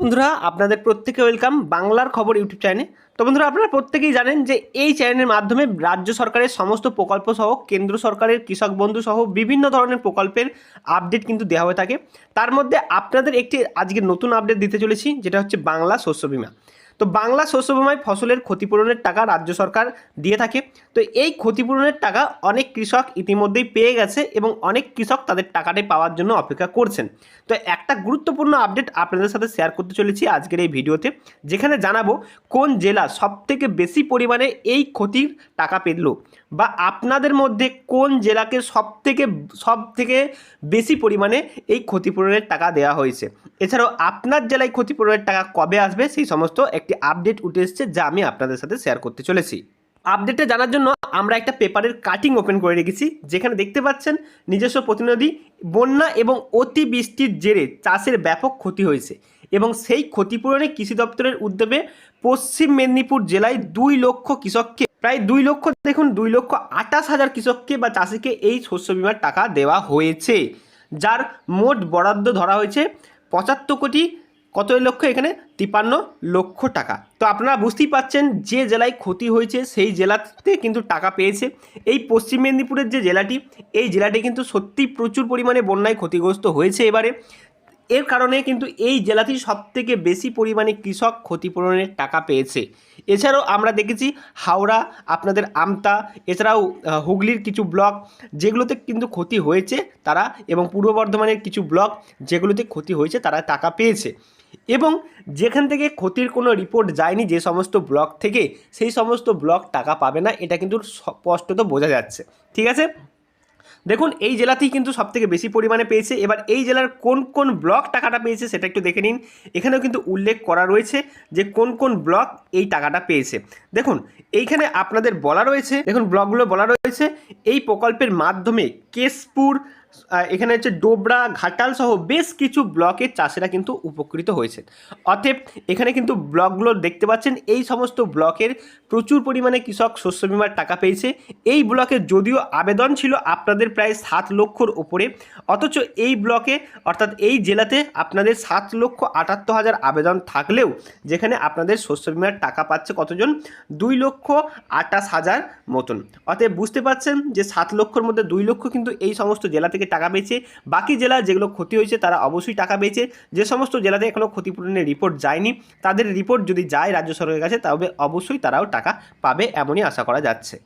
বন্ধুরা আপনাদের প্রত্যেকে ওয়েলকাম বাংলার খবর ইউটিউব চ্যানেলে তো বন্ধুরা, আপনারা প্রত্যেকেই জানেন যে এই চ্যানেলের মাধ্যমে রাজ্য সরকারের সমস্ত প্রকল্প সহ কেন্দ্র সরকারের কৃষক বন্ধু সহ বিভিন্ন ধরনের প্রকল্পের আপডেট কিন্তু দেওয়া হয়ে থাকে। তার মধ্যে আপনাদের একটি আজকে নতুন আপডেট দিতে চলেছি, যেটা হচ্ছে বাংলা শস্য বিমা। তো বাংলা শস্য বিমায় ফসলের ক্ষতিপূরণের টাকা রাজ্য সরকার দিয়ে থাকে। তো এই ক্ষতিপূরণের টাকা অনেক কৃষক ইতিমধ্যেই পেয়ে গেছে এবং অনেক কৃষক তাদের টাকাটি পাওয়ার জন্য অপেক্ষা করছেন। তো একটা গুরুত্বপূর্ণ আপডেট আপনাদের সাথে শেয়ার করতে চলেছি আজকের এই ভিডিওতে, যেখানে জানাব কোন জেলা সবথেকে বেশি পরিমাণে এই ক্ষতির টাকা পেল? বা আপনাদের মধ্যে কোন জেলাকে সবথেকে সব থেকে বেশি পরিমাণে এই ক্ষতিপূরণের টাকা দেওয়া হয়েছে? এছাড়াও আপনার জেলায় ক্ষতিপূরণের টাকা কবে আসবে? সেই সমস্ত একটি আপডেট উঠে এসছে, যা আমি আপনাদের সাথে শেয়ার করতে চলেছি। আপডেটটা জানার জন্য আমরা একটা পেপারের কাটিং ওপেন করে রেখেছি, যেখানে দেখতে পাচ্ছেন নিজস্ব প্রতিনিধি, বন্যা এবং অতিবৃষ্টির জেরে চাষের ব্যাপক ক্ষতি হয়েছে এবং সেই ক্ষতিপূরণে কৃষি দপ্তরের উদ্যোগে পশ্চিম মেদিনীপুর জেলায় দুই লক্ষ কৃষককে, প্রায় দুই লক্ষ, দেখুন, দুই লক্ষ আঠাশ হাজার কৃষককে বা চাষিকে এই শস্য বিমার টাকা দেওয়া হয়েছে, যার মোট বরাদ্দ ধরা হয়েছে পঁচাত্তর কোটি কত লক্ষ? এখানে তিপান্ন লক্ষ টাকা। তো আপনারা বুঝতেই পাচ্ছেন যে জেলায় ক্ষতি হয়েছে, সেই জেলাতে কিন্তু টাকা পেয়েছে। এই পশ্চিম মেদিনীপুরের যে জেলাটি, এই জেলাটি কিন্তু সত্যি প্রচুর পরিমাণে বন্যায় ক্ষতিগ্রস্ত হয়েছে এবারে। এর কারণে কিন্তু এই জেলাতেই সবথেকে বেশি পরিমাণে কৃষক ক্ষতিপূরণের টাকা পেয়েছে। এছাড়াও আমরা দেখেছি হাওড়া, আপনাদের আমতা, এছাড়াও হুগলির কিছু ব্লক যেগুলোতে কিন্তু ক্ষতি হয়েছে তারা এবং পূর্ব বর্ধমানের কিছু ব্লক যেগুলোতে ক্ষতি হয়েছে তারা টাকা পেয়েছে। এবং যেখান থেকে ক্ষতির কোনো রিপোর্ট যায়নি যে সমস্ত ব্লক থেকে, সেই সমস্ত ব্লক টাকা পাবে না, এটা কিন্তু স্পষ্টত বোঝা যাচ্ছে। ঠিক আছে? দেখুন, এই জেলাতেই কিন্তু সবথেকে বেশি পরিমাণে পেয়েছে। এবার এই জেলার কোন কোন ব্লক টাকাটা পেয়েছে সেটা একটু দেখে নিন। এখানেও কিন্তু উল্লেখ করা রয়েছে যে কোন কোন ব্লক এই টাকাটা পেয়েছে। দেখুন, এইখানে আপনাদের বলা রয়েছে, দেখুন, ব্লকগুলো বলা রয়েছে, এই প্রকল্পের মাধ্যমে কেশপুর এখানে হচ্ছে ডোবরা, ঘাটাল সহ বেশ কিছু ব্লকের চাষিরা কিন্তু উপকৃত হয়েছে অতএব এখানে কিন্তু ব্লকগুলো দেখতে পাচ্ছেন, এই সমস্ত ব্লকের প্রচুর পরিমাণে কৃষক শস্য বিমার টাকা পেয়েছে। এই ব্লকে যদিও আবেদন ছিল আপনাদের প্রায় সাত লক্ষর ওপরে অথচ এই ব্লকে, অর্থাৎ এই জেলাতে আপনাদের সাত লক্ষ আটাত্তর হাজার আবেদন থাকলেও, যেখানে আপনাদের শস্য বিমার টাকা পাচ্ছে কতজন? দুই লক্ষ আটাশ হাজার মতন। অতএব বুঝতে পারছেন যে সাত লক্ষর মধ্যে দুই লক্ষ কিন্তু এই সমস্ত জেলা থেকে টাকা পেয়েছে। বাকি জেলা যেগুলো ক্ষতি হয়েছে, তারা অবশ্যই টাকা পেয়েছে। যে সমস্ত জেলাতে এখনও ক্ষতিপূরণের রিপোর্ট যায়নি, তাদের রিপোর্ট যদি যায় রাজ্য সরকারের কাছে, তবে অবশ্যই তারাও টাকা পাবে এমনই আশা করা যাচ্ছে।